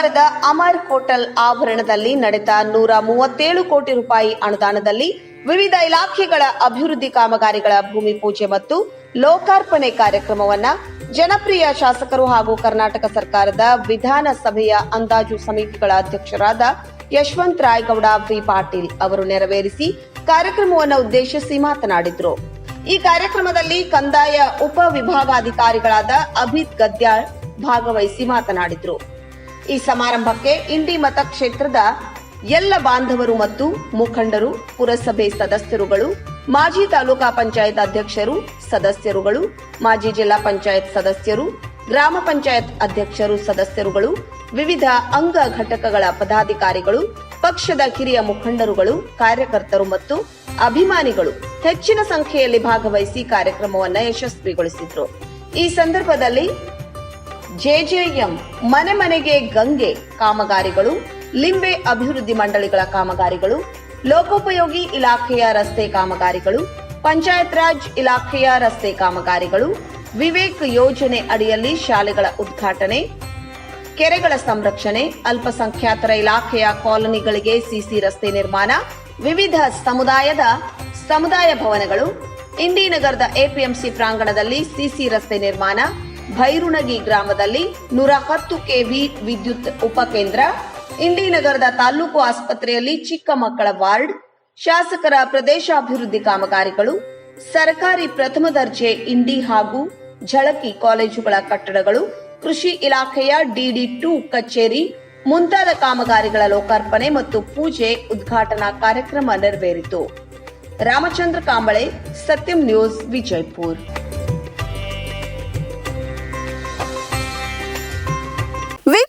ನಗರದ ಅಮರ್ ಹೋಟೆಲ್ ಆವರಣದಲ್ಲಿ ನಡೆದ ನೂರ ಮೂವತ್ತೇಳು ಕೋಟಿ ರೂಪಾಯಿ ಅನುದಾನದಲ್ಲಿ ವಿವಿಧ ಇಲಾಖೆಗಳ ಅಭಿವೃದ್ಧಿ ಕಾಮಗಾರಿಗಳ ಭೂಮಿ ಪೂಜೆ ಮತ್ತು ಲೋಕಾರ್ಪಣೆ ಕಾರ್ಯಕ್ರಮವನ್ನ ಜನಪ್ರಿಯ ಶಾಸಕರು ಹಾಗೂ ಕರ್ನಾಟಕ ಸರ್ಕಾರದ ವಿಧಾನಸಭೆಯ ಅಂದಾಜು ಸಮಿತಿಗಳ ಅಧ್ಯಕ್ಷರಾದ ಯಶವಂತ್ ರಾಯಗೌಡ ವಿ ಪಾಟೀಲ್ ಅವರು ನೆರವೇರಿಸಿ ಕಾರ್ಯಕ್ರಮವನ್ನು ಉದ್ದೇಶಿಸಿ ಮಾತನಾಡಿದರು. ಈ ಕಾರ್ಯಕ್ರಮದಲ್ಲಿ ಕಂದಾಯ ಉಪ ವಿಭಾಗಾಧಿಕಾರಿಗಳಾದ ಅಭಿತ್ ಗದ್ಯಾಳ್ ಭಾಗವಹಿಸಿ ಮಾತನಾಡಿದರು. ಈ ಸಮಾರಂಭಕ್ಕೆ ಇಂಡಿ ಮತಕ್ಷೇತ್ರದ ಎಲ್ಲ ಬಾಂಧವರು ಮತ್ತು ಮುಖಂಡರು, ಪುರಸಭೆ ಸದಸ್ಯರುಗಳು, ಮಾಜಿ ತಾಲೂಕಾ ಪಂಚಾಯತ್ ಅಧ್ಯಕ್ಷರು ಸದಸ್ಯರುಗಳು, ಮಾಜಿ ಜಿಲ್ಲಾ ಪಂಚಾಯತ್ ಸದಸ್ಯರು, ಗ್ರಾಮ ಪಂಚಾಯತ್ ಅಧ್ಯಕ್ಷರು ಸದಸ್ಯರುಗಳು, ವಿವಿಧ ಅಂಗ ಘಟಕಗಳ ಪದಾಧಿಕಾರಿಗಳು, ಪಕ್ಷದ ಕಿರಿಯ ಮುಖಂಡರುಗಳು, ಕಾರ್ಯಕರ್ತರು ಮತ್ತು ಅಭಿಮಾನಿಗಳು ಹೆಚ್ಚಿನ ಸಂಖ್ಯೆಯಲ್ಲಿ ಭಾಗವಹಿಸಿ ಕಾರ್ಯಕ್ರಮವನ್ನು ಯಶಸ್ವಿಗೊಳಿಸಿದ್ರು. ಈ ಸಂದರ್ಭದಲ್ಲಿ ಜೆಜೆಎಂ, ಮನೆ ಮನೆಗೆ ಗಂಗೆ ಕಾಮಗಾರಿಗಳು, ಲಿಂಬೆ ಅಭಿವೃದ್ಧಿ ಮಂಡಳಿಗಳ ಕಾಮಗಾರಿಗಳು, ಲೋಕೋಪಯೋಗಿ ಇಲಾಖೆಯ ರಸ್ತೆ ಕಾಮಗಾರಿಗಳು, ಪಂಚಾಯತ್ ರಾಜ್ ಇಲಾಖೆಯ ರಸ್ತೆ ಕಾಮಗಾರಿಗಳು, ವಿವೇಕ್ ಯೋಜನೆ ಅಡಿಯಲ್ಲಿ ಶಾಲೆಗಳ ಉದ್ಘಾಟನೆ, ಕೆರೆಗಳ ಸಂರಕ್ಷಣೆ, ಅಲ್ಪಸಂಖ್ಯಾತರ ಇಲಾಖೆಯ ಕಾಲೋನಿಗಳಿಗೆ ಸಿಸಿ ರಸ್ತೆ ನಿರ್ಮಾಣ, ವಿವಿಧ ಸಮುದಾಯದ ಸಮುದಾಯ ಭವನಗಳು ಇಂಡಿನಗರದ ಎಪಿಎಂಸಿ ಪ್ರಾಂಗಣದಲ್ಲಿ ಸಿಸಿ ರಸ್ತೆ ನಿರ್ಮಾಣ ಭೈರುಣಗಿ ಗ್ರಾಮದಲ್ಲಿ ನೂರ ಹತ್ತು ಕೆವಿ ವಿದ್ಯುತ್ ಉಪಕೇಂದ್ರ ಇಂಡಿ ನಗರದ ತಾಲೂಕು ಆಸ್ಪತ್ರೆಯಲ್ಲಿ ಚಿಕ್ಕ ಮಕ್ಕಳ ವಾರ್ಡ್, ಶಾಸಕರ ಪ್ರದೇಶಾಭಿವೃದ್ಧಿ ಕಾಮಗಾರಿಗಳು, ಸರ್ಕಾರಿ ಪ್ರಥಮ ದರ್ಜೆ ಇಂಡಿ ಹಾಗೂ ಝಳಕಿ ಕಾಲೇಜುಗಳ ಕಟ್ಟಡಗಳು, ಕೃಷಿ ಇಲಾಖೆಯ ಡಿಡಿ ಟು ಕಚೇರಿ, ಮುಂತಾದ ಕಾಮಗಾರಿಗಳ ಲೋಕಾರ್ಪಣೆ ಮತ್ತು ಪೂಜೆ ಉದ್ಘಾಟನಾ ಕಾರ್ಯಕ್ರಮ ನೆರವೇರಿತು. ರಾಮಚಂದ್ರ ಕಾಂಬಳೆ, ಸತ್ಯಂ ನ್ಯೂಸ್, ವಿಜಯಪುರ್.